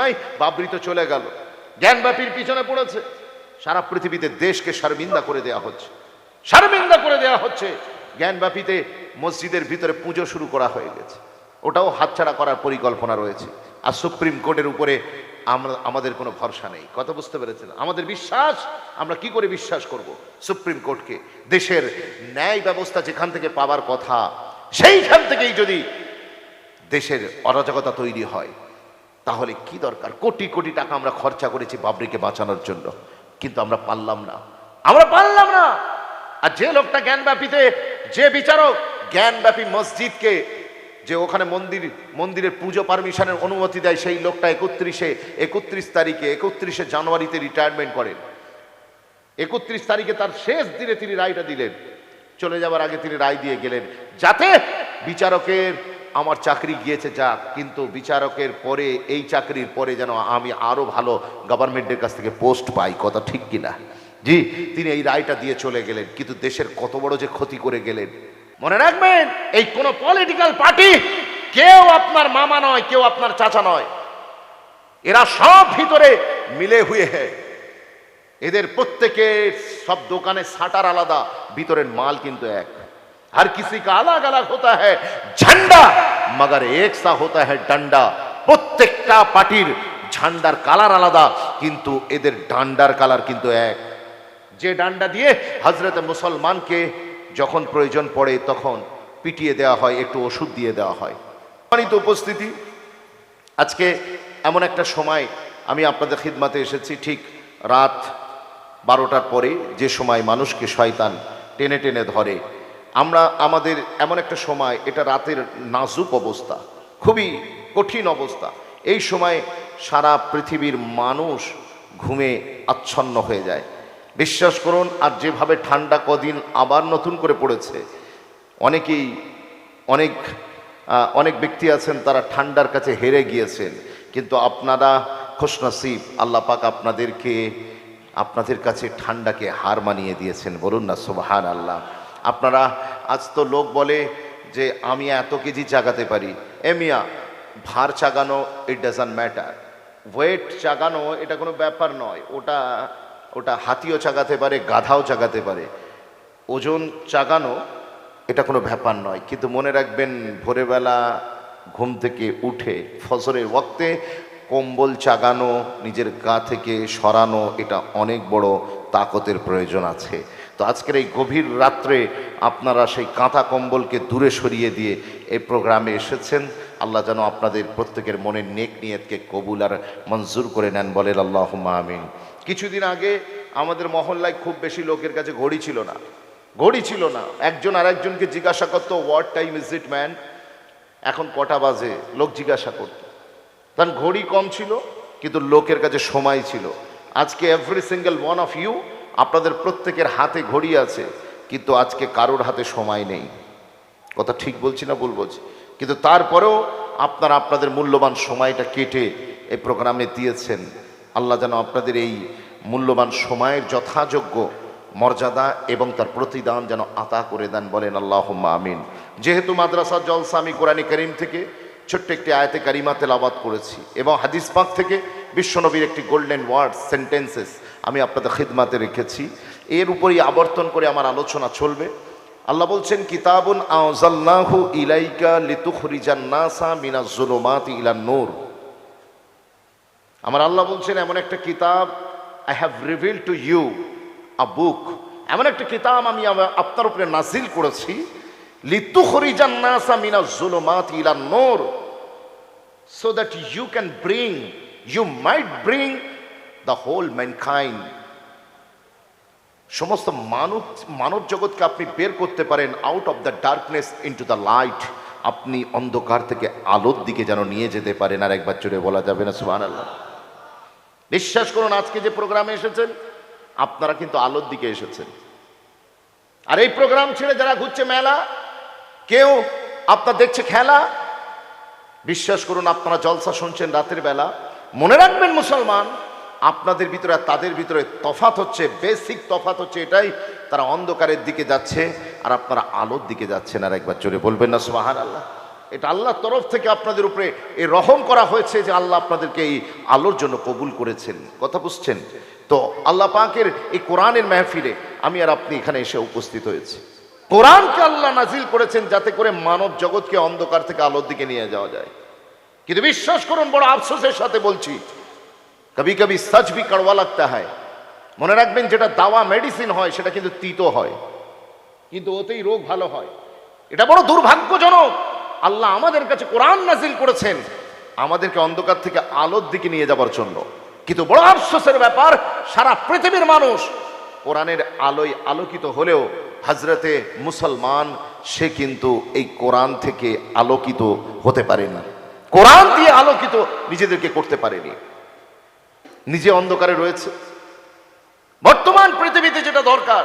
নাই, বাবরি তো চলে গেল। জ্ঞানব্যাপীর পিছনে পড়েছে। সারা পৃথিবীতে দেশকে শারমিন্দা করে দেয়া হচ্ছে। শারমিন্দা করে দেয়া হচ্ছে। জ্ঞানব্যাপীতে মসজিদের ভিতরে পুজো শুরু করা হয়ে গেছে। ওটাও হাতছাড়া করার পরিকল্পনা রয়েছে। আর সুপ্রিম কোর্টের উপরে আমরা আমাদের কোনো ভরসা নেই। কথা বুঝতে পেরেছেন? আমাদের বিশ্বাস? আমরা কি করে বিশ্বাস করব সুপ্রিম কোর্টকে? দেশের ন্যায় ব্যবস্থা যেখান থেকে পাওয়ার কথা, সেইখান থেকেই যদি দেশের অরাজকতা তৈরি হয় তাহলে কি দরকার? কোটি কোটি টাকা আমরা খরচা করেছি বাবরিকে বাঁচানোর জন্য। কিন্তু আমরা পারলাম না। আমরা পারলাম না! আর যে লোকটা জ্ঞানব্যাপীতে, যে বিচারক জ্ঞানব্যাপী মসজিদকে, যে ওখানে মন্দির, মন্দিরের পুজো পারমিশনের অনুমতি দেয়, সেই লোকটা একত্রিশে, একত্রিশ তারিখে, একত্রিশে জানুয়ারিতে রিটায়ারমেন্ট করেন। একত্রিশ তারিখে তার শেষ দিনে তিনি রায়টা দিলেন। চলে যাওয়ার আগে তিনি রায় দিয়ে গেলেন। যাতে বিচারকের আমার চাকরি গিয়েছে যাক, কিন্তু বিচারকের পরে, এই চাকরির পরে যেন আমি আরও ভালো গভর্নমেন্টের কাছ থেকে পোস্ট পাই, কথা ঠিক কিনা জি, তিনি এই রায়টা দিয়ে চলে গেলেন, কিন্তু দেশের কত বড় যে ক্ষতি করে গেলেন। মনে রাখবেন, এই কোন পলিটিক্যাল পার্টি কেউ আপনার মামা নয়, কেউ আপনার চাচা নয়। এরা সব ভিতরে মিলে হুয়ে হ্যাঁ এদের প্রত্যেকের সব দোকানে সাটার আলাদা, ভিতরের মাল কিন্তু এক। हर किसी का अलग अलग होता है झंडा मगर एक सा होता है ডান্ডা প্রত্যেকটা পার্টির ঝান্ডার কালার আলাদা কিন্তু এদের ডান্ডার কালার কিন্তু এক যে ডান্ডা দিয়ে হজরত মুসলমানকে যখন প্রয়োজন পড়ে তখন পিটিয়ে দেওয়া হয় একটু ওষুধ দিয়ে দেওয়া হয় সম্মানিত উপস্থিতি আজকে এমন একটা সময় আমি আপনাদের খিদমাতে এসেছি ঠিক রাত বারোটার পরে যে সময় মানুষকে শয়তান টেনে টেনে ধরে আমরা আমাদের এমন একটা সময়, এটা রাতের নাজুক অবস্থা, খুবই কঠিন অবস্থা। এই সময় সারা পৃথিবীর মানুষ ঘুমে আচ্ছন্ন হয়ে যায়। বিশ্বাস করুন, আর যেভাবে ঠান্ডা কদিন আবার নতুন করে পড়েছে, অনেকেই, অনেক অনেক ব্যক্তি আছেন, তারা ঠান্ডার কাছে হেরে গিয়েছেন। কিন্তু আপনারা খুশনসিব, আল্লাহ পাক আপনাদেরকে, আপনাদের কাছে ঠান্ডাকে হার মানিয়ে দিয়েছেন। বলুন না সুবহান আল্লাহ আপনারা আজ তো লোক বলে যে আমি এত কেজি চাগাতে পারি। এমিয়া ভার চাগানো ইট ডাজন্ট ম্যাটার ওয়েট চাগানো, এটা কোনো ব্যাপার নয়। ওটা ওটা হাতিও চাগাতে পারে, গাধাও চাগাতে পারে। ওজন চাগানো, এটা কোনো ব্যাপার নয়। কিন্তু মনে রাখবেন, ভোরবেলা ঘুম থেকে উঠে, ফজরের ওক্তে কম্বল চাগানো, নিজের গা থেকে সরানো, এটা অনেক বড় তাকতের প্রয়োজন আছে। তো আজকের এই গভীর রাত্রে আপনারা সেই কাঁথা কম্বলকে দূরে সরিয়ে দিয়ে এই প্রোগ্রামে এসেছেন। আল্লাহ যেন আপনাদের প্রত্যেকের মনের নেক নিয়তকে কবুল আর মঞ্জুর করে নেন, বলেন আল্লাহ আমিন। কিছুদিন আগে আমাদের মহল্লায় খুব বেশি লোকের কাছে ঘড়ি ছিল না। ঘড়ি ছিল না। একজন আর একজনকে জিজ্ঞাসা করতো what time is it man এখন কটা বাজে? লোক জিজ্ঞাসা করতো। কারণ ঘড়ি কম ছিল, কিন্তু লোকের কাছে সময় ছিল। আজকে every single one of you আপনাদের প্রত্যেকের হাতে ঘড়ি আছে, কিন্তু আজকে কারোর হাতে সময় নেই। কথা ঠিক বলছি না বলছি? কিন্তু তারপরেও আপনারা আপনাদের মূল্যবান সময়টা কেটে এই প্রোগ্রামে দিয়েছেন। আল্লাহ যেন আপনাদের এই মূল্যবান সময়ের যথাযোগ্য মর্যাদা এবং তার প্রতিদান যেন আতা করে দেন বলেন আল্লাহ আমিন। যেহেতু মাদ্রাসা জলসা আমি কোরআনী করিম থেকে ছোট্ট একটি আয়াতে কারিমা তেলাবাদ করেছি এবং হাদিস পাক থেকে বিশ্বনবীর একটি গোল্ডেন ওয়ার্ড সেন্টেন্সেস আমি আপনাদের খিদমাতে রেখেছি। এর উপরই আবর্তন করে আমার আলোচনা চলবে। আল্লাহ বলছেন, কিতাবুন আউজাল্লাহু ইলাইকা লিতুখরিজান নাসা মিনাজ জুলুমাতি ইলান নূর। আমার আল্লাহ বলছেন, এমন একটা কিতাব I have reveal to you a book এমন একটা কিতাব আমি আপনার উপরে নাজিল করেছি, লিতুখরিজান নাসা মিনাজ জুলুমাতি ইলান নূর। So that you can bring you might bring the whole mankind. সমস্ত মানব মানব জগৎকে আপনি বের করতে পারেন out of the darkness into the light আপনি অন্ধকার থেকে আলোর দিকে যেন নিয়ে যেতে পারেন। আর একবার চলে বলা যাবে না সুবাহ আল্লাহ বিশ্বাস করুন, আজকে যে প্রোগ্রামে এসেছেন, আপনারা কিন্তু আলোর দিকে এসেছেন। আর এই প্রোগ্রাম ছেড়ে যারা ঘুরছে মেলা, কেউ আপনার দেখছে খেলা, বিশ্বাস করুন, আপনারা জলসা শুনছেন রাতের বেলা। মনে রাখবেন মুসলমান আপনাদের ভিতরে আর তাদের ভিতরে তফাত হচ্ছে বেসিক তফাত হচ্ছে এটাই, তারা অন্ধকারের দিকে যাচ্ছে আর আপনারা আলোর দিকে যাচ্ছেন আর একবার চলে বলবেন না সুবাহান আল্লাহ এটা আল্লাহর তরফ থেকে আপনাদের উপরে এই রহম করা হয়েছে যে আল্লাহ আপনাদেরকে এই আলোর জন্য কবুল করেছেন। কথা বুঝছেন? তো আল্লাহ পাকের এই কোরআনের মেহফিলে আমি আর আপনি এখানে এসে উপস্থিত হয়েছি। কোরআনকে আল্লাহ নাজিল করেছেন যাতে করে মানব জগৎকে অন্ধকার থেকে আলোর দিকে নিয়ে যাওয়া যায়। কিন্তু বিশ্বাস করুন, বড় আফসোসের সাথে বলছি কবি কবি সচ ভি কড়ওয়া লাগতা হয় মনে রাখবেন যেটা দাওয়া মেডিসিন হয় সেটা কিন্তু তিতো হয় কিন্তু ওতেই রোগ ভালো হয় এটা বড় দুর্ভাগ্যজনক আল্লাহ আমাদের কাছে কোরআন নাজিল করেছেন আমাদেরকে অন্ধকার থেকে আলোর দিকে নিয়ে যাবার জন্য। কিন্তু বড় আফসোসের ব্যাপার, সারা পৃথিবীর মানুষ কোরআনের আলোয় আলোকিত হলেও হজরতে মুসলমান, সে কিন্তু এই কোরআন থেকে আলোকিত হতে পারেনি। কোরআন দিয়ে আলোকিত নিজেদেরকে করতে পারেনি। নিজে অন্ধকারে রয়েছে। বর্তমান পৃথিবীতে যেটা দরকার,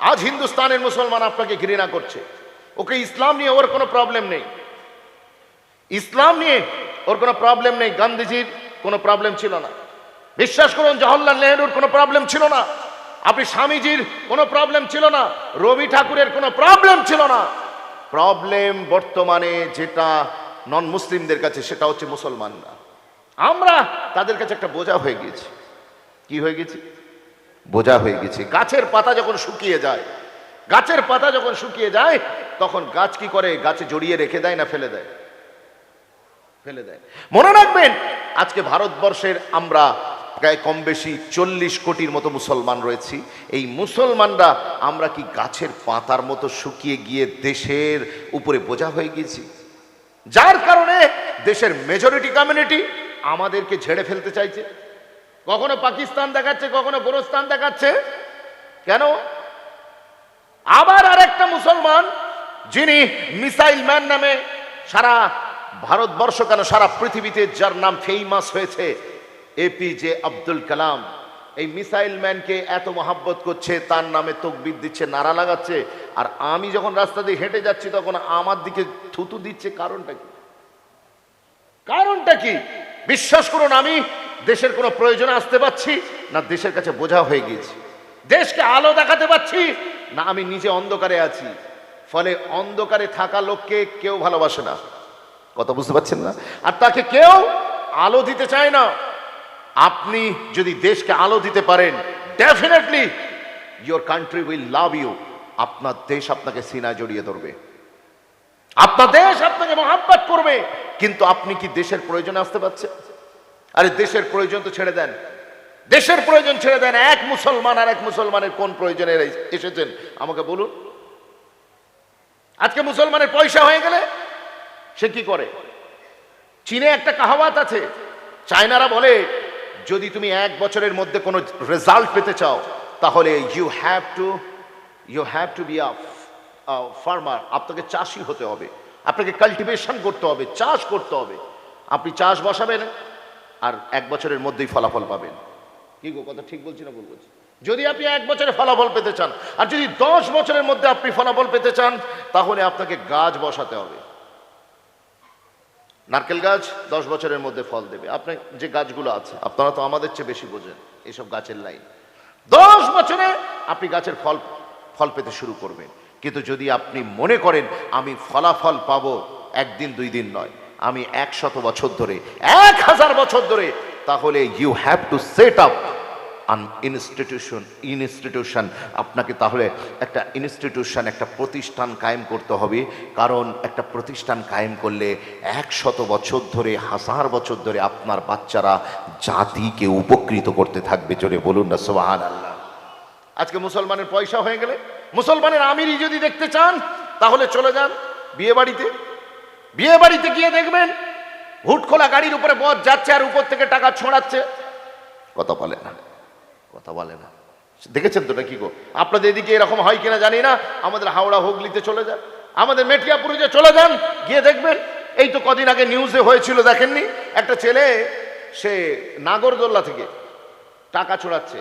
আজ হিন্দুস্তানের মুসলমান আপনাকে ঘৃণা করছে। ওকে ইসলাম নিয়ে ওর কোনো প্রবলেম নেই। ইসলাম নিয়ে ওর কোনো প্রবলেম নেই। গান্ধীজির কোনো প্রবলেম ছিল না। বিশ্বাস করুন, জওহরলাল নেহরুর কোনো প্রবলেম ছিল না। আপনি স্বামীজির কোনো প্রবলেম ছিল না। রবি ঠাকুরের কোনো প্রবলেম ছিল না। প্রবলেম বর্তমানে যেটা নন মুসলিমদের কাছে, সেটা হচ্ছে মুসলমানরা। আমরা তাদের কাছে একটা বোঝা হয়ে গেছি কি হয়ে গেছি বোঝা হয়ে গেছে গাছের পাতা যখন শুকিয়ে যায়, গাছের পাতা যখন শুকিয়ে যায়, তখন গাছ কি করে? গাছে জড়িয়ে রেখে দেয় না ফেলে দেয়? ফেলে দেয়। মনে রাখবেন, আজকে ভারতবর্ষের আমরা প্রায় কম বেশি চল্লিশ কোটির মতো মুসলমান রয়েছি। এই মুসলমানরা আমরা কি গাছের পাতার মতো শুকিয়ে গিয়ে দেশের উপরে বোঝা হয়ে গেছি যার কারণে দেশের মেজরিটি কমিউনিটি আমাদেরকে ঝেড়ে ফেলতে চাইছে। কখনো পাকিস্তান দেখাচ্ছে, কখনো গোরস্তান দেখাচ্ছে। কেন? আবার আরেকটা মুসলমান, যিনি মিসাইল ম্যান নামে সারা ভারতবর্ষ কেন সারা পৃথিবীতে যার নাম ফেমাস হয়েছে এপিজে আব্দুল কালাম। এই মিসাইল ম্যানকে এত মহাব্বত করছে, তার নামে তকবির দিচ্ছে নারা লাগাচ্ছে। আর আমি যখন রাস্তা দিয়ে হেঁটে যাচ্ছি, তখন আমার দিকে থুতু দিচ্ছে, কারণটা কি? কারণটা কি? বিশ্বাস করুন, আমি দেশের কোনো প্রয়োজনে আসতে পারছি না, দেশের কাছে বোঝা হয়ে গিয়েছি। দেশকে আলো দেখাতে পাচ্ছি না, আমি নিজে অন্ধকারে আছি। ফলে অন্ধকারে থাকা লোককে কেউ ভালোবাসে না। কথা বুঝতে পারছেন না? আর তাকে কেউ আলো দিতে চায় না। আপনি যদি দেশকে আলো দিতে পারেন definitely your country will love you আপনার দেশ আপনাকে সিনা জড়িয়ে ধরবে। আপনার দেশ আপনাকে মহাব্বত করবে। কিন্তু আপনি কি দেশের প্রয়োজনে আসতে পারছেন? আরে, দেশের প্রয়োজন তো ছেড়ে দেন। দেশের প্রয়োজন ছেড়ে দেন। এক মুসলমান আর এক মুসলমানের কোন প্রয়োজনে এসেছেন? আমাকে বলুন। আজকে মুসলমানের পয়সা হয়ে গেলে সে কি করে? চীনে একটা কাহাওয়াত আছে। চায়নারা বলে, যদি তুমি এক বছরের মধ্যে কোনো রেজাল্ট পেতে চাও, তাহলে you have to you have to be a farmer আপনাকে চাষি হতে হবে। আপনাকে কাল্টিভেশন করতে হবে, চাষ করতে হবে। আপনি চাষ বসাবেন আর এক বছরের মধ্যেই ফলাফল পাবেন। কি গো, কথা ঠিক বলছি না ভুল বলছি? যদি আপনি এক বছরে ফলাফল পেতে চান, আর যদি দশ বছরের মধ্যে আপনি ফলাফল পেতে চান, তাহলে আপনাকে গাছ বসাতে হবে। নারকেল গাছ দশ বছরের মধ্যে ফল দেবে। আপনার যে গাছগুলো আছে, আপনারা তো আমাদের চেয়ে বেশি বোঝেন এইসব গাছের লাইন। দশ বছরে আপনি গাছের ফল ফল পেতে শুরু করবেন। কিন্তু যদি আপনি মনে করেন, আমি ফলাফল পাবো একদিন, দুই দিন নয়, আমি একশত বছর ধরে, এক হাজার বছর ধরে, তাহলে you have to set up an institution institution আপনাকে তাহলে একটা ইনস্টিটিউশন একটা প্রতিষ্ঠান কায়েম করতে হবে, কারণ একটা প্রতিষ্ঠান কায়েম করলে একশত বছর ধরে, হাজার বছর ধরে আপনার বাচ্চারা জাতিকে উপকৃত করতে থাকবে। জোরে বলুন না সোহান আল্লাহ আজকে মুসলমানের পয়সা হয়ে গেলে মুসলমানের আমিরই যদি দেখতে চান, তাহলে চলে যান বিয়ে বাড়িতে বিয়ে বাড়িতে গিয়ে দেখবেন, হুট খোলা গাড়ির উপরে বধ যাচ্ছে আর উপর থেকে টাকা ছড়াচ্ছে। কথা বলে না, কথা বলে না। দেখেছেন তো নাকি গো? আপনাদের এদিকে এরকম হয় কিনা জানি না। আমাদের হাওড়া হুগলিতে চলে যান, আমাদের মেটিয়াপুরে চলে যান, গিয়ে দেখবেন। এই তো কদিন আগে নিউজে হয়েছিল, দেখেননি? একটা ছেলে, সে নাগরদোল্লা থেকে টাকা ছড়াচ্ছে।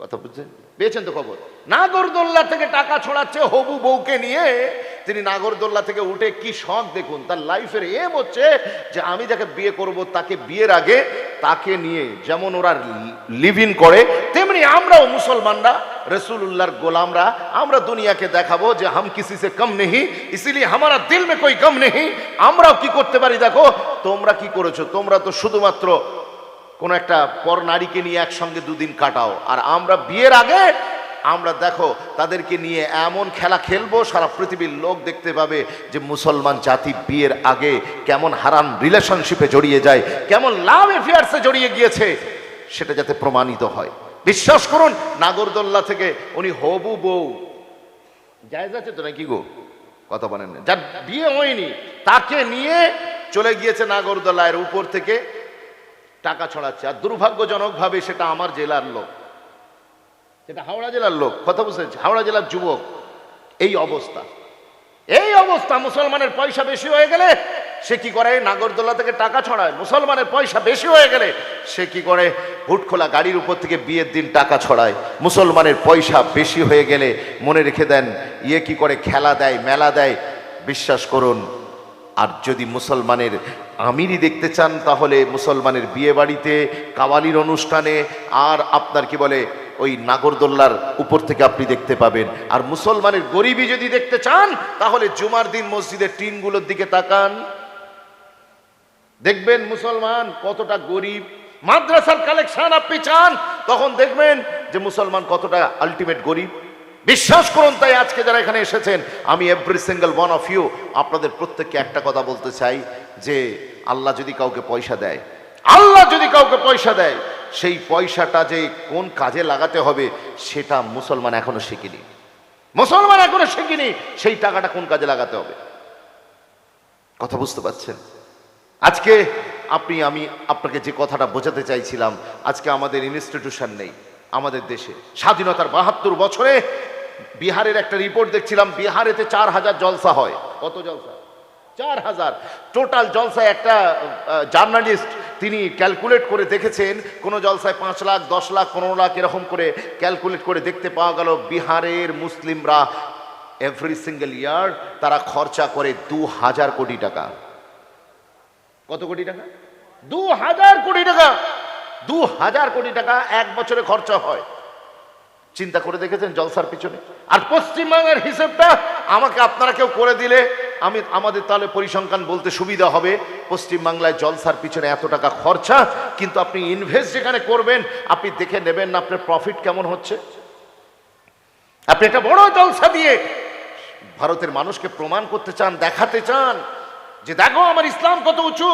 কথা বুঝছেন? পেয়েছেন তো খবর? নাগরদোল্লা থেকে টাকা ছড়াচ্ছে হবু বউকে নিয়ে। তিনি নাগরদোল্লা থেকে উঠে কি শখ দেখুন? তার লাইফের এম হচ্ছে যে আমি যাকে বিয়ে করব, তাকে বিয়ের আগে তাকে নিয়ে যেমন ওরা লিভ ইন করে, তেমনি আমরাও মুসলমানরা রসুল্লাহর গোলামরা, আমরা দুনিয়াকে দেখাবো যে হাম কিসি সে কম নেই ইসিলিয়ে হামারা দিল মে কই কম নেই আমরাও কি করতে পারি দেখো? তোমরা কি করেছ? তোমরা তো শুধুমাত্র কোন একটা পর নারীকে নিয়ে একসঙ্গে দুদিন কাটাও। আর আমরা বিয়ের আগে আমরা দেখো তাদেরকে নিয়ে এমন খেলা খেলব, সারা পৃথিবীর লোক দেখতে পাবে যে মুসলমান জাতি বিয়ের আগে কেমন হারাম রিলেশনশিপে জড়িয়ে যায়, কেমন লাভ এফেয়ার্সে জড়িয়ে গিয়েছে, সেটা যাতে প্রমাণিত হয়। বিশ্বাস করুন, নাগরদোল্লা থেকে উনি হবু বউ। জায়জ আছে তো নাকি গো? কথা বলেন যার বিয়ে হয়নি, তাকে নিয়ে চলে গিয়েছে নাগরদোলায়ের উপর থেকে টাকা ছড়াচ্ছে। আর দুর্ভাগ্যজনকভাবে সেটা আমার জেলার লোক। সেটা হাওড়া জেলার লোক, কথা বুঝতে হাওড়া জেলার যুবক। এই অবস্থা। এই অবস্থা, মুসলমানের পয়সা বেশি হয়ে গেলে সে কি করে? নাগরদোলা থেকে টাকা ছড়ায়। মুসলমানের পয়সা বেশি হয়ে গেলে সে কি করে? হুট খোলা গাড়ির উপর থেকে বিয়ের দিন টাকা ছড়ায়। মুসলমানের পয়সা বেশি হয়ে গেলে মনে রেখে দেন ইয়ে কি করে? খেলা দেয়, মেলা দেয়। বিশ্বাস করুন আর যদি মুসলমানের আমিরই দেখতে চান, তাহলে মুসলমানের বিয়ে বাড়িতে কাওয়ালির অনুষ্ঠানে, আর আপনার কি বলে, ওই নাগরদোল্লার উপর থেকে আপনি দেখতে পাবেন। আর মুসলমানের গরিবই যদি দেখতে চান, তাহলে জুমার দিন মসজিদের টিনগুলোর দিকে তাকান। দেখবেন মুসলমান কতটা গরিব। মাদ্রাসার কালেকশন আপনি চান, তখন দেখবেন যে মুসলমান কতটা আলটিমেট গরিব। বিশ্বাস করুন তাই আজকে যারা এখানে এসেছেন, আমি every single one of you আপনাদের প্রত্যেককে একটা কথা বলতে চাই যে আল্লাহ যদি কাউকে পয়সা দেয়, আল্লাহ যদি কাউকে পয়সা দেয়, সেই পয়সাটা যে কোন কাজে লাগাতে হবে সেটা মুসলমান এখনও শিখিনি। মুসলমান এখনও শিখিনি সেই টাকাটা কোন কাজে লাগাতে হবে। কথা বুঝতে পারছেন? আজকে আপনি, আমি আপনাকে যে কথাটা বোঝাতে চাইছিলাম, আজকে আমাদের ইনস্টিটিউশন নেই, আমাদের দেশে। স্বাধীনতার বাহাত্তর বছরে বিহারের একটা রিপোর্ট দেখছিলাম, বিহারেতে চার হাজার জলসা হয়। কত জলসা? চার হাজার। টোটাল জলসায় একটা জার্নালিস্ট তিনি ক্যালকুলেট করে দেখেছেন, কোন জলসায় পাঁচ লাখ, দশ লাখ, পনেরো লাখ, এরকম করে ক্যালকুলেট করে দেখতে পাওয়া গেল, বিহারের মুসলিমরা এভরি সিঙ্গেল ইয়ার তারা খরচা করে দু হাজার কোটি টাকা। কত কোটি টাকা? দু হাজার কোটি টাকা। দু হাজার কোটি টাকা এক বছরে খরচা হয়। চিন্তা করে দেখেছেন জলসার পিছনে। আর পশ্চিমবঙ্গের হিসেবটা আমাকে আপনারা কেউ করে দিলে আমি আমাদের তাহলে পরিসংখ্যান বলতে সুবিধা হবে। পশ্চিমবাংলায় জলসার পিছনে এত টাকা খরচা, কিন্তু আপনি ইনভেস্ট যেখানে করবেন, আপনি দেখে নেবেন না আপনার প্রফিট কেমন হচ্ছে। আপনি একটা বড় জলসা দিয়ে ভারতের মানুষকে প্রমাণ করতে চান, দেখাতে চান যে দেখো আমার ইসলাম কত উঁচু।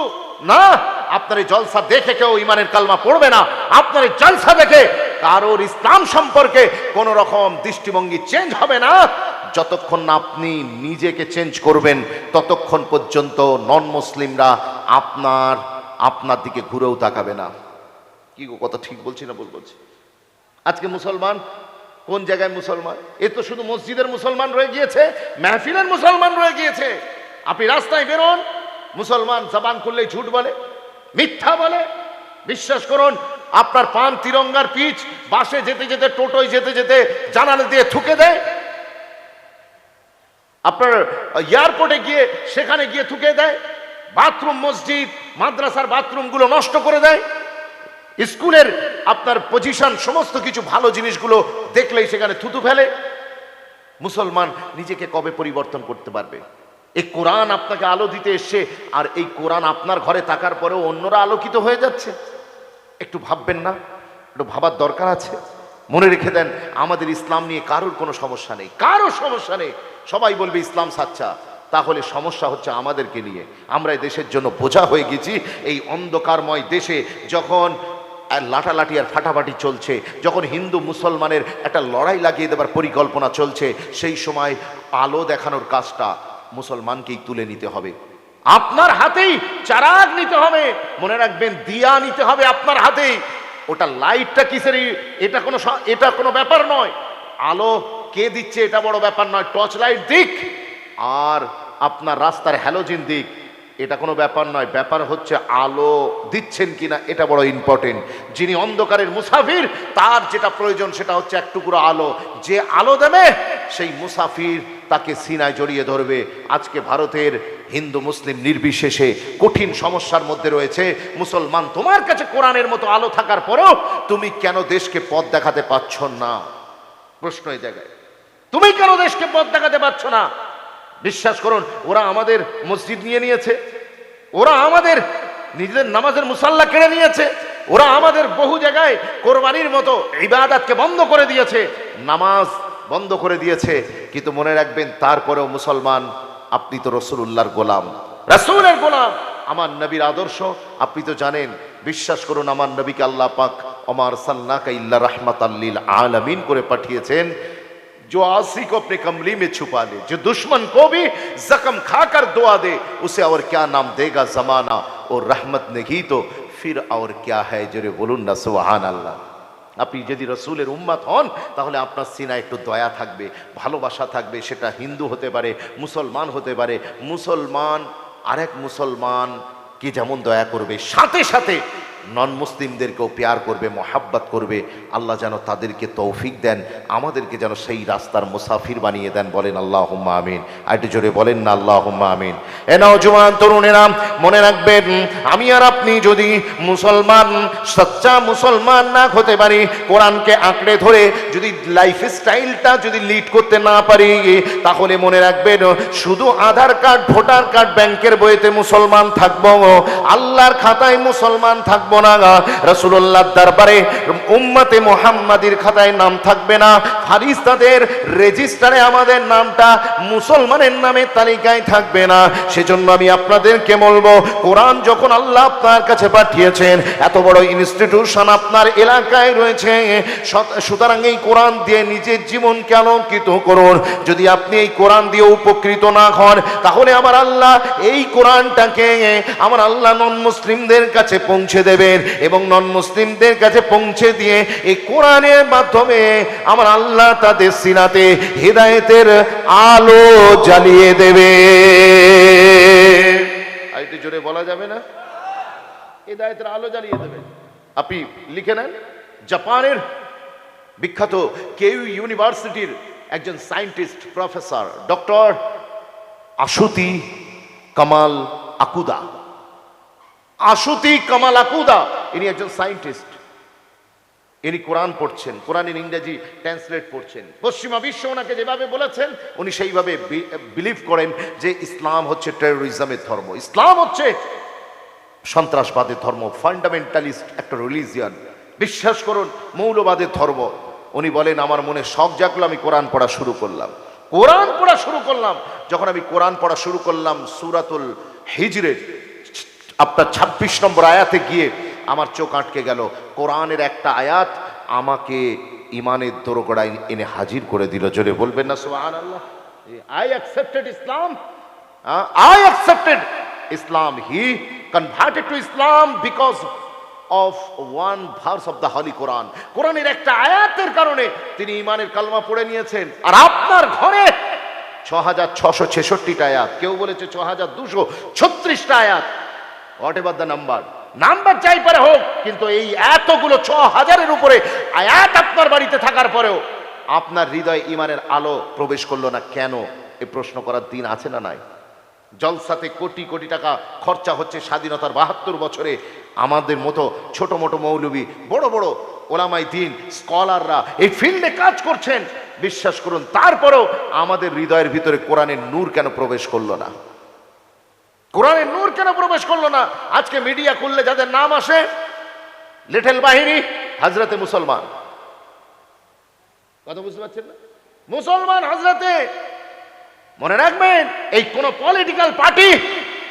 না আপনার এই জলসা দেখে কেউ ইমানের কালমা পড়বে না। আপনার এই জলসা দেখে কারোর ইসলাম সম্পর্কে কোন রকম দৃষ্টিভঙ্গি চেঞ্জ হবে না। যতক্ষণ না আপনি নিজেকে চেঞ্জ করবেন, ততক্ষণ পর্যন্ত নন মুসলিমরা আপনার আপনার দিকে ঘুরেও তাকাবে না। কি গো, কথা ঠিক বলছি না বলছি? আজকে মুসলমান? কোন জায়গায় মুসলমান? এ তো শুধু মসজিদের মুসলমান রয়ে গিয়েছে, মেহফিলের মুসলমান রয়ে গিয়েছে। আপনি রাস্তায় বেরোন, মুসলমান জবান খুললেই ঝুট বলে। মিথ্যা বলে? বিশ্বাস করুন, আপনার পান তিরঙ্গার পিচ বাসে যেতে যেতে, টোটোয় যেতে যেতে জানালা দিয়ে থুকে দেয়। আপনার এয়ারপোর্টে গিয়ে, সেখানে গিয়ে থুকে দেয়। বাথরুম, মসজিদ, মাদ্রাসার বাথরুমগুলো নষ্ট করে দেয়। স্কুলের আপনার পজিশন, সমস্ত কিছু ভালো জিনিসগুলো দেখলেই সেখানে থুতু ফেলে। মুসলমান নিজেকে কবে পরিবর্তন করতে পারবে? এই কোরআন আপনাকে আলো দিতে এসছে, আর এই কোরআন আপনার ঘরে থাকার পরেও অন্যরা আলোকিত হয়ে যাচ্ছে। একটু ভাববেন না, একটু ভাবার দরকার আছে। মনে রেখে দেন, আমাদের ইসলাম নিয়ে কারোর কোনো সমস্যা নেই কারোর সমস্যা নেই। সবাই বলবে, ইসলাম সাচ্চা। তাহলে সমস্যা হচ্ছে আমাদেরকে নিয়ে। আমরা এই দেশের জন্য বোঝা হয়ে গেছি, এই অন্ধকারময় দেশে যখন লাটালাটি আর ফাটাফাটি চলছে, যখন হিন্দু মুসলমানের একটা লড়াই লাগিয়ে দেবার পরিকল্পনা চলছে, সেই সময় আলো দেখানোর কাজটা মুসলমানকেই তুলে নিতে হবে। আপনার হাতেই চারাগ নিতে হবে। মনে রাখবেন, দিয়া নিতে হবে আপনার হাতেই। ওটা লাইটটা কিসের? এটা কোনো এটা কোনো ব্যাপার নয়। আলো কে দিচ্ছে এটা বড় ব্যাপার নয়। টর্চ লাইট দিক। আর আপনার রাস্তার হ্যালোজিন দিক। এটা কোনো ব্যাপার নয়। ব্যাপার হচ্ছে আলো দিচ্ছেন কিনা এটা বড় ইম্পর্টেন্ট যিনি অন্ধকারের মুসাফির, তার যেটা প্রয়োজন সেটা হচ্ছে এক টুকরো আলো। যে আলো দেবে, সেই মুসাফির তাকে সিনায় জড়িয়ে ধরবে। আজকে ভারতের হিন্দু মুসলিম নির্বিশেষে কঠিন সমস্যার মধ্যে রয়েছে। মুসলমান তোমার কাছে কোরআনের মতো আলো থাকার পরেও তুমি কেন দেশকে পথ দেখাতে পারছ না? প্রশ্ন এই জায়গায়। তুমি কেন দেশকে পথ দেখাতে পারছ না? বিশ্বাস করুন, ওরা আমাদের মসজিদ নিয়ে নিয়েছে। ওরা আমাদের নিজেদের নামাজের মুসাল্লা কেড়ে নিয়েছে। ওরা আমাদের বহু জায়গায় কোরবানির মতো ইবাদাতকে বন্ধ করে দিয়েছে। নামাজ বন্ধ করে দিয়েছে। কিন্তু মনে রাখবেন তারপরেও মুসলমান আপনি তো রসুল্লাহর গোলাম রসুলের গোলাম আমার নবীর আদর্শ আপনি তো জানেন বিশ্বাস করুন আমার নবীকে আল্লাহ পাক অমার সাল্লাকা ইল্লা রহমাত আল্লিল আলামিন করে পাঠিয়েছেন जो आसी को अपने कमली में छुपा ले जो दुश्मन को भी जख्म खाकर दुआ दे उसे और क्या नाम देगा जमाना और रहमत नहीं तो फिर और क्या है জোরে বলুন না সুবহান আল্লাহ আপনি যদি রসুলের উম্মাত হন, তাহলে আপনার সিনা একটু দয়া থাকবে, ভালোবাসা থাকবে, সেটা হিন্দু হতে পারে, মুসলমান হতে পারে, মুসলমান, আরেক মুসলমান কি যেমন দয়া করবে, সাথে সাথে নন মুসলিমদেরকেও পেয়ার করবে, মোহাব্বত করবে। আল্লাহ যেন তাদেরকে তৌফিক দেন, আমাদেরকে যেন সেই রাস্তার মুসাফির বানিয়ে দেন বলেন আল্লাহ হুম্মা আমিন। আর জোরে বলেন না আল্লাহ হুম্মা আমিন। এ নওজোয়ান তরুণেরা, মনে রাখবেন, আমি আর আপনি যদি মুসলমান, সচ্চা মুসলমান না হতে পারি, কোরআনকে আঁকড়ে ধরে যদি লাইফ স্টাইলটা যদি লিড করতে না পারি, তাহলে মনে রাখবেন, শুধু আধার কার্ড, ভোটার কার্ড, ব্যাংকের বইতে মুসলমান থাকব। আল্লাহর খাতায় মুসলমান থাকব। না রসুল্লাহ দরবারে উম্মতে মোহাম্মাদির খাতায় নাম থাকবে না। ফারিস্তাদের রেজিস্টারে আমাদের নামটা মুসলমানের তালিকায় থাকবে না। সেজন্য আমি আপনাদেরকে বলব, কোরআন যখন আল্লাহ আপনার কাছে পাঠিয়েছেন, এত বড় ইনস্টিটিউশন আপনার এলাকায় রয়েছে সুতরাং এই কোরআন দিয়ে নিজের জীবনকে আলোকিত করুন। যদি আপনি এই কোরআন দিয়ে উপকৃত না হন, তাহলে আমার আল্লাহ এই কোরআনটাকে, আমার আল্লাহ নন মুসলিমদের কাছে পৌঁছে দেবেন এবং নন মুসলিমদের কাছে পৌঁছে দিয়ে এই কোরআনের মাধ্যমে আমার আল্লাহ তাদের সিনাতে হৃদায়তের আলো জ্বালিয়ে দেবে। আর একটু জোরে বলা যাবে না? হৃদায়তের আলো জ্বালিয়ে দেবে। আপনি লিখে নেন। জাপানের বিখ্যাত কেউ ইউনিভার্সিটির একজন সায়েন্টিস্ট প্রফেসর, ডক্টর আশুতি কামাল আকুদা। আশুতি কামাল আকুদা। ইনি একজন সায়েন্টিস্ট। ইনি কোরআন পড়ছেন। কোরআনের ইংরেজি ট্রান্সলেট পড়ছেন পশ্চিমা বিশ্ব ওনাকে যেভাবে বলেছেন, উনি সেইভাবে বিলিভ করেন যে ইসলাম হচ্ছে টেরোরিজমের ধর্ম। ইসলাম হচ্ছে সন্ত্রাসবাদের ধর্ম। ফান্ডামেন্টালিস্ট একটা রিলিজিয়ান বিশ্বাস করুন, মৌলবাদের ধর্ম। উনি বলেন, আমার মনে শখ জাগলো, আমি কোরআন পড়া শুরু করলাম। কোরআন পড়া শুরু করলাম। যখন আমি কোরআন পড়া শুরু করলাম, সুরাতুল হিজরের আপনার ২৬ নম্বর আয়াতে গিয়ে আমার চোখ আটকে গেল। কোরআনের একটা আয়াত আমাকে ইমানের দোরগোড়ায় এনে হাজির করে দিল। জোরে বলবেন না সুবহান আল্লাহ I accepted Islam I accepted Islam he converted to Islam because of one verse of the holy Quran কোরআনের একটা আয়াতের কারণে তিনি ইমানের কালমা পড়ে নিয়েছেন। আর আপনার ঘরে ছ হাজার ছশো ছেষট্টিটা আয়াত, কেউ বলেছে ছ হাজার দুশো ছত্রিশটা আয়াত। Whatever the number number চাই পারে হোক। কিন্তু এই এতগুলো ছ হাজারের উপরে আয়াত আপনার বাড়িতে থাকার পরেও আপনার হৃদয় ইমানের আলো প্রবেশ করল না কেন? এই প্রশ্ন করার দিন আছে না নাই? জলসাতে কোটি কোটি টাকা খরচা হচ্ছে স্বাধীনতার বাহাত্তর বছরে। আমাদের মতো ছোট মোটো মৌলবী বড় বড় ওলামাই দিন স্কলাররা এই ফিল্ডে কাজ করছেন। বিশ্বাস করুন তারপরেও আমাদের হৃদয়ের ভিতরে কোরআনের নূর কেন প্রবেশ করল না? কোরআনের নূর কেন প্রবেশ করল না? আজকে মিডিয়া খুললে যাদের নাম আসে, লিটেল বাহিনী হাজরাতে মুসলমান। কথা বুঝতে পারছেন না? মুসলমান হাজরাতে মনে রাখবেন, এই কোন পলিটিক্যাল পার্টি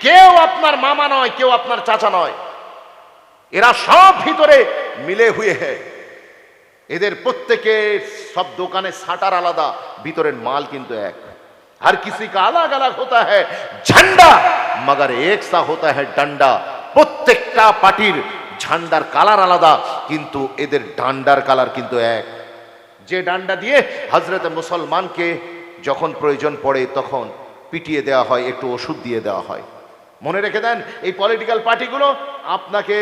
কেউ আপনার মামা নয়, কেউ আপনার চাচা নয়। এরা সব ভিতরে মিলে হুয়ে হ্যাঁ এদের প্রত্যেকের সব দোকানে সাটার আলাদা, ভিতরের মাল কিন্তু এক। हर किसी का अलग अलग होता है झंडा मगर एक सा होता है डंडा প্রত্যেকটা পার্টির ঝান্ডার কালার আলাদা কিন্তু এদের ডান্ডার কালার কিন্তু এক যে ডান্ডা দিয়ে হজরত মুসলমানকে যখন প্রয়োজন পড়ে তখন পিটিয়ে দেওয়া হয় একটু ওষুধ দিয়ে দেওয়া হয় মনে রেখে দেন এই পলিটিক্যাল পার্টিগুলো আপনাকে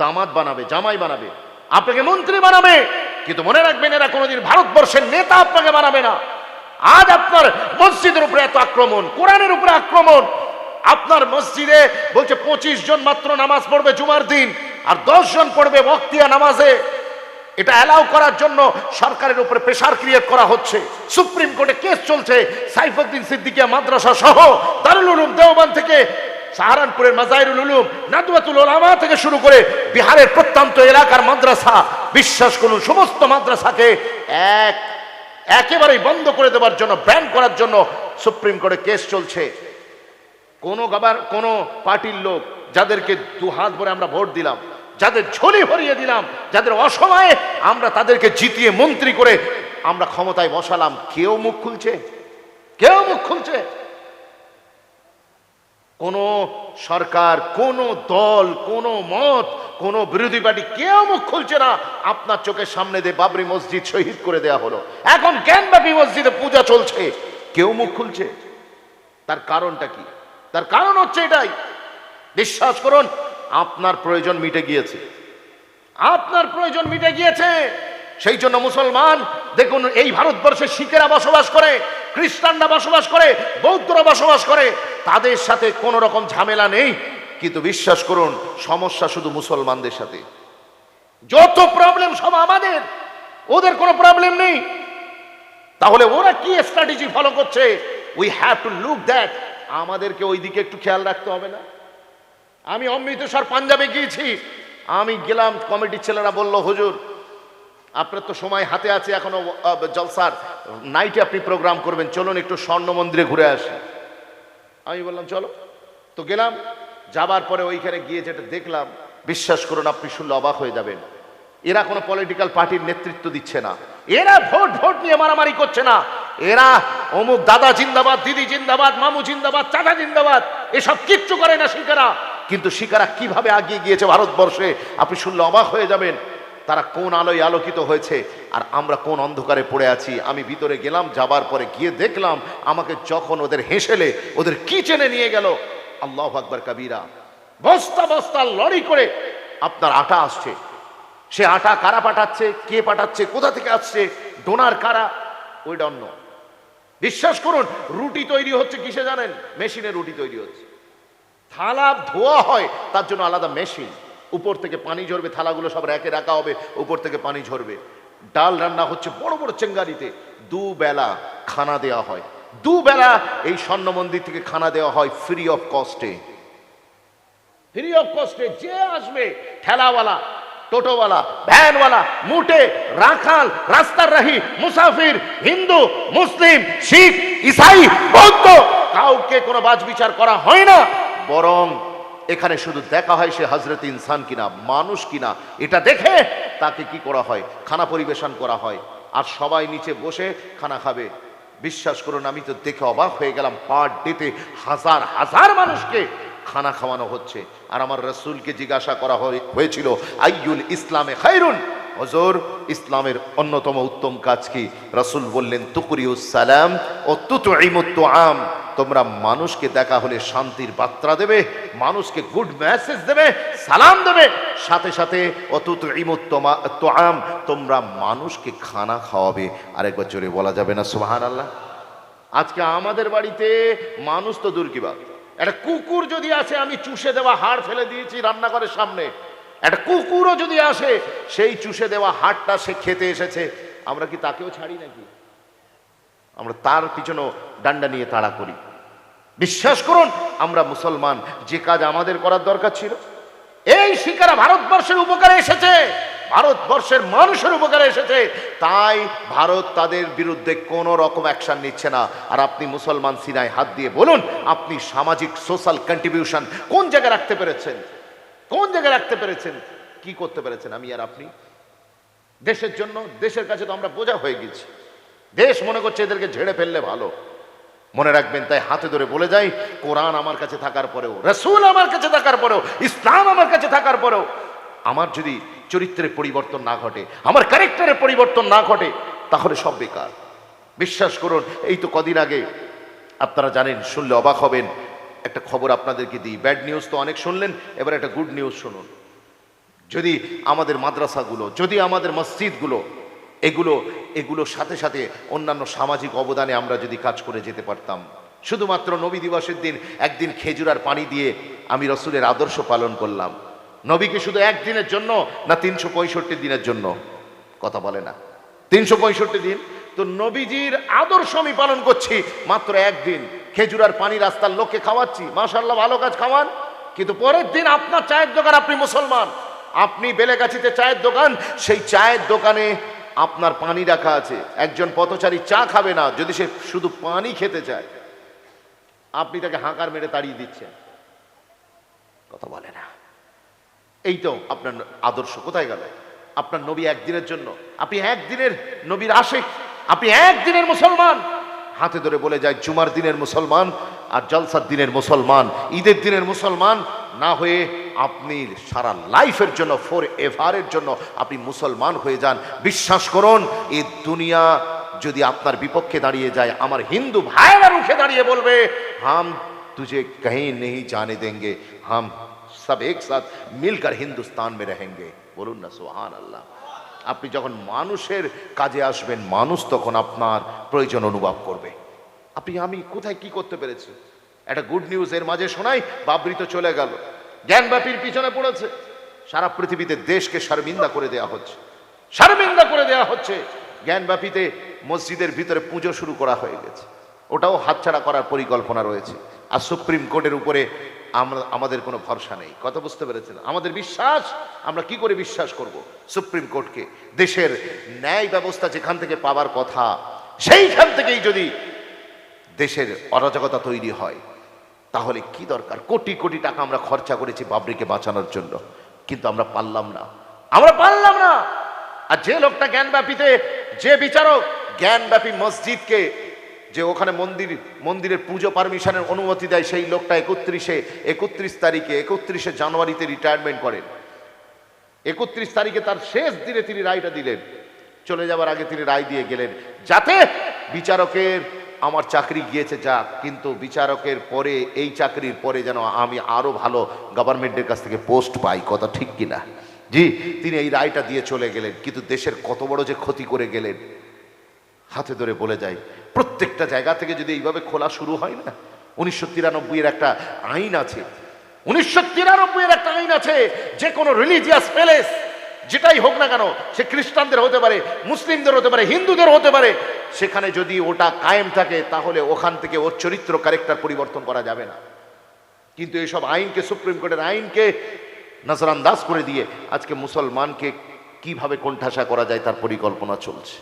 দামাত বানাবে জামাই বানাবে আপনাকে মন্ত্রী বানাবে কিন্তু মনে রাখবেন এরা কোনোদিন ভারতবর্ষের নেতা আপনাকে বানাবে না আজ আপনার মসজিদের উপরে এত আক্রমণ, কোরআনের উপরে আক্রমণ। আপনার মসজিদে বলছে পঁচিশ জন মাত্র নামাজ পড়বে জুমার দিন, আর দশ জন পড়বে বক্তিয়া নামাজে। এটা অ্যালাউ করার জন্য সরকারের উপরে প্রেশার ক্রিয়েট করা হচ্ছে। সুপ্রিম কোর্টে কেস চলছে সাইফুদ্দিন সিদ্দিকিয়া মাদ্রাসা সহ দারুল উলুম দেওবান থেকে, সাহারানপুরের মাজাইরুল উলুম, নাদওয়াতুল ওলামা থেকে শুরু করে বিহারের প্রত্যন্ত এলাকার মাদ্রাসা। বিশ্বাস করুন, সমস্ত মাদ্রাসাকে এক একেবারেই বন্ধ করে দেওয়ার জন্য ব্যান করার জন্য সুপ্রিম কোর্টে কেস চলছে। কোনো গাবার, কোন পার্টির লোক যাদেরকে দু হাত ভরে আমরা ভোট দিলাম, যাদের ঝুলি ভরিয়ে দিলাম, যাদের অসময়ে আমরা তাদেরকে জিতিয়ে মন্ত্রী করে আমরা ক্ষমতায় বসালাম, কেউ মুখ খুলছে? কেউ মুখ খুলছে? কোন সরকার, কোনো দল, কোনো মত, কোনো বিরোধী পার্টি কেউ মুখ খুলছে না। আপনার চোখের সামনে দিয়ে বাবরি মসজিদ শহীদ করে দেয়া হলো। এখন জ্ঞানব্যাপী মসজিদে পূজা চলছে। কেউ মুখ খুলছে? তার কারণটা কি? তার কারণ হচ্ছে এটাই। বিশ্বাস করুন, আপনার প্রয়োজন মিটে গিয়েছে। আপনার প্রয়োজন মিটে গিয়েছে। সেই জন্য মুসলমান, দেখুন এই ভারতবর্ষে শিখেরা বসবাস করে, খ্রিস্টানরা বসবাস করে, বৌদ্ধরা বসবাস করে, তাদের সাথে কোনো রকম ঝামেলা নেই। কিন্তু বিশ্বাস করুন, সমস্যা শুধু মুসলমানদের সাথে। যত প্রবলেম সব আমাদের, ওদের কোনো প্রবলেম নেই। তাহলে ওরা কি স্ট্র্যাটেজি ফলো করছে? We have to look that আমাদেরকে ওই দিকে একটু খেয়াল রাখতে হবে না। আমি অমৃতসর, পাঞ্জাবে গিয়েছি। আমি গেলাম, কমিটির ছেলেরা বলল, হুজুর আপনার তো সময় হাতে আছে এখনও জলসার। নাইটে আপনি প্রোগ্রাম করবেন। চলুন একটু স্বর্ণ মন্দিরে ঘুরে আসি। আমি বললাম, চলো। তো গেলাম। যাবার পরে ওইখানে গিয়ে যেটা দেখলাম, বিশ্বাস করুন, আপনি শুনলে অবাক হয়ে যাবেন। এরা কোনো পলিটিক্যাল পার্টির নেতৃত্ব দিচ্ছে না। এরা ভোট ভোট নিয়ে মারামারি করছে না। এরা অমুক দাদা জিন্দাবাদ, দিদি জিন্দাবাদ, মামু জিন্দাবাদ, চাচা জিন্দাবাদ, এসব কিচ্ছু করে না শিকারা। কিন্তু শিকারা কীভাবে আগিয়ে গিয়েছে ভারতবর্ষে, আপনি শুনলে অবাক হয়ে যাবেন। তারা কোন আলোয় আলোকিত হয়েছে আর আমরা কোন অন্ধকারে পড়ে আছি? আমি ভিতরে গেলাম, যাবার পরে গিয়ে দেখলাম আমাকে যখন ওদের হেসেলে ওদের কিচেনে নিয়ে গেল। আল্লাহ আকবর কাবিরা। বস্তা বস্তা লড়ি করে আপনার আটা আসছে। সে আটা কারা পাঠাচ্ছে? কে পাঠাচ্ছে? কোথা থেকে আসছে? ডোনার কারা? ওইটা অন্য বিশ্বাস করুন, রুটি তৈরি হচ্ছে কিসে জানেন? মেশিনে রুটি তৈরি হচ্ছে। থালা ধোয়া হয়, তার জন্য আলাদা মেশিন। উপর থেকে পানি ঝরবে, থালাগুলো সব র্যাকে রাখা হবে, উপর থেকে পানি ঝরবে। ডাল রান্না হচ্ছে বড় বড় চেঙ্গারিতে। দুবেলা খানা দেওয়া হয়। দুবেলা এই স্বর্ণ মন্দির থেকে খানা দেওয়া হয় ফ্রি অফ কস্টে ফ্রি অফ কস্টে যে আসবে, ঠেলাওয়ালা, টোটোওয়ালা, ভ্যানওয়ালা, মুটে, রাখাল, রাস্তার রাহি, মুসাফির, হিন্দু, মুসলিম, শিখ, ইসাই, বৌদ্ধ, কাউকে কোনো বাজ বিচার করা হয় না। বরং এখানে শুধু দেখা হয় সে হজরত ইনসান কিনা, মানুষ কিনা, এটা দেখে তাকে কি করা হয়? খানা পরিবেশন করা হয়। আর সবাই নিচে বসে খানা খাবে। বিশ্বাস করুন, আমি তো দেখে অবাক হয়ে গেলাম, পার ডেতে হাজার হাজার মানুষকে খানা খাওয়ানো হচ্ছে। আর আমার রসুলকে জিজ্ঞাসা করা হয়ে- হয়েছিল, আইয়ুল ইসলামে খাইরুন হজর, ইসলামের অন্যতম উত্তম কাজ কি? রসুল বললেন তুকুরিউস সালাম ও তুতুইমুত আম তোমরা মানুষকে দেখা হলে শান্তির বার্তা দেবে, মানুষকে গুড মেসেজ দেবে, সালাম দেবে। সাথে সাথে অতুত তো আম তোমরা মানুষকে খানা খাওয়াবে। আরেকবার জোরে বলা যাবে না সুহান আল্লাহ আজকে আমাদের বাড়িতে মানুষ তো দূর কি একটা কুকুর যদি আসে, আমি চুষে দেওয়া হাড় ফেলে দিয়েছি রান্নাঘরের সামনে। একটা কুকুরও যদি আসে, সেই চুষে দেওয়া হাড়টা সে খেতে এসেছে। আমরা কি তাকেও ছাড়ি নাকি? আমরা তার পিছনেও ডান্ডা নিয়ে তাড়া করি। বিশ্বাস করুন, আমরা মুসলমান, যে কাজ আমাদের করার দরকার ছিল। এই শিকারা ভারতবর্ষের উপকারে এসেছে, ভারতবর্ষের মানুষের উপকারে এসেছে। তাই ভারত তাদের বিরুদ্ধে কোনো রকম অ্যাকশন নিচ্ছে না। আর আপনি মুসলমান সিনায় হাত দিয়ে বলুন, আপনি সামাজিক সোশ্যাল কন্ট্রিবিউশন কোন জায়গায় রাখতে পেরেছেন? কোন জায়গায় রাখতে পেরেছেন? কি করতে পেরেছেন আমি আর আপনি? দেশের জন্য, দেশের কাছে তো আমরা বোঝা হয়ে গেছি। দেশ মনে করছে এদেরকে ঝেড়ে ফেললে ভালো। মনে রাখবেন, তাই হাতে ধরে বলে যাই, কোরআন আমার কাছে থাকার পরেও, রসুল আমার কাছে থাকার পরেও, ইসলাম আমার কাছে থাকার পরেও, আমার যদি চরিত্রের পরিবর্তন না ঘটে, আমার ক্যারেক্টারের পরিবর্তন না ঘটে, তাহলে সব বেকার। বিশ্বাস করুন, এই তো কদিন আগে আপনারা জানেন, শুনলে অবাক হবেন একটা খবর আপনাদেরকে দিই। ব্যাড নিউজ তো অনেক শুনলেন, এবার একটা গুড নিউজ শুনুন। যদি আমাদের মাদ্রাসাগুলো, যদি আমাদের মসজিদগুলো, এগুলো, এগুলোর সাথে সাথে অন্যান্য সামাজিক অবদানে আমরা যদি কাজ করে যেতে পারতাম। শুধুমাত্র নবী দিবসের দিন, একদিন খেজুর আর পানি দিয়ে আমি রসুলের আদর্শ পালন করলাম। নবীকে শুধু একদিনের জন্য না তিনশো পঁয়ষট্টি দিনের জন্য? কথা বলে না। তিনশো পঁয়ষট্টি দিন? তো নবীজির আদর্শ আমি পালন করছি মাত্র একদিন। খেজুর আর পানি রাস্তার লোককে খাওয়াচ্ছি। মাশাল্লাহ ভালো কাজ খাওয়ান। কিন্তু পরের দিন আপনার চায়ের দোকান, আপনি মুসলমান। আপনি বেলেগাছিতে চায়ের দোকান, সেই চায়ের দোকানে আপনার পানি রাখা আছে। একজন পথচারী চা খাবে না, যদি সে শুধু পানি খেতে চায়। আপনি তাকে হাঁকার মেরে তাড়িয়ে দিচ্ছেন। কথা বলে না। এই তো আপনার আদর্শ, কোথায় গেল? আপনার নবী একদিনের জন্য। আপনি একদিনের নবীর আশেক, আপনি একদিনের মুসলমান। হাতে ধরে বলে যায়, জুমার দিনের মুসলমান আর জলসার দিনের মুসলমান, ঈদের দিনের মুসলমান, না হয়ে আপনি সারা লাইফের জন্য, ফোর এভারের জন্য আপনি মুসলমান হয়ে যান। বিশ্বাস করুন এই দুনিয়া যদি আপনার বিপক্ষে দাঁড়িয়ে যায়, আমার হিন্দু ভাইয়েরা রুখে দাঁড়িয়ে বলবে, হাম তুঝে কেই নেই জানে দেঙ্গে, হাম সব एक साथ मिलकर हिंदुस्तान में रहेंगे बोलून ना सुहान আপনি যখন মানুষের কাজে আসবেন, মানুষ তখন আপনার প্রয়োজন অনুভব করবে। আপনি, আমি কোথায় কি করতে পেরেছি? একটা গুড নিউজ এর মাঝে শোনাই, বাবরি তো চলে গেল। জ্ঞানব্যাপীর পিছনে পড়েছে। সারা পৃথিবীতে দেশকে শর্মিন্দা করে দেয়া হচ্ছে। শর্মিন্দা করে দেয়া হচ্ছে। জ্ঞানব্যাপীতে মসজিদের ভিতরে পুজো শুরু করা হয়ে গেছে। ওটাও হাতছাড়া করার পরিকল্পনা রয়েছে। আর সুপ্রিম কোর্টের উপরে আমরা, আমাদের কোনো ভরসা নেই। কথা বুঝতে পেরেছেন? আমাদের বিশ্বাস, আমরা কি করে বিশ্বাস করব? সুপ্রিম কোর্টকে, দেশের ন্যায় ব্যবস্থা যেখান থেকে পাওয়ার কথা, সেইখান থেকেই যদি দেশের অরাজকতা তৈরি হয়, তাহলে কি দরকার? কোটি কোটি টাকা আমরা খরচা করেছি বাবরিকে বাঁচানোর জন্য। কিন্তু আমরা পারলাম না। আমরা পারলাম না! আর যে লোকটা জ্ঞানব্যাপীতে, যে বিচারক জ্ঞানব্যাপী মসজিদকে যে ওখানে মন্দির, মন্দিরের পুজো পারমিশনের অনুমতি দেয় সেই লোকটা একত্রিশে, একত্রিশ তারিখে, একত্রিশে জানুয়ারিতে রিটায়ারমেন্ট করেন। একত্রিশ তারিখে তার শেষ দিনে তিনি রায়টা দিলেন। চলে যাওয়ার আগে তিনি রায় দিয়ে গেলেন, যাতে বিচারকের আমার চাকরি গিয়েছে যাক কিন্তু বিচারকের পরে, এই চাকরির পরে যেন আমি আরও ভালো গভর্নমেন্টের কাছ থেকে পোস্ট পাই। কথা ঠিক কিনা? জি, তিনি এই রায়টা দিয়ে চলে গেলেন, কিন্তু দেশের কত বড় যে ক্ষতি করে গেলেন, হাতে ধরে বলে যায় প্রত্যেকটা জায়গা থেকে যদি এইভাবে খোলা শুরু হয় না, উনিশশো তিরানব্বই এর একটা আইন আছে। উনিশশো তিরানব্বই এর একটা আইন আছে, যে কোনো রিলিজিয়াস প্যালেস যেটাই হোক না কেন, সে খ্রিস্টানদের হতে পারে, মুসলিমদের হতে পারে, হিন্দুদের হতে পারে, সেখানে যদি ওটা কায়েম থাকে, তাহলে ওখান থেকে ওর চরিত্র ক্যারেক্টার পরিবর্তন করা যাবে না। কিন্তু এইসব আইনকে, সুপ্রিম কোর্টের আইনকে নজরান্দাজ করে দিয়ে আজকে মুসলমানকে কীভাবে কোণঠাসা করা যায় তার পরিকল্পনা চলছে।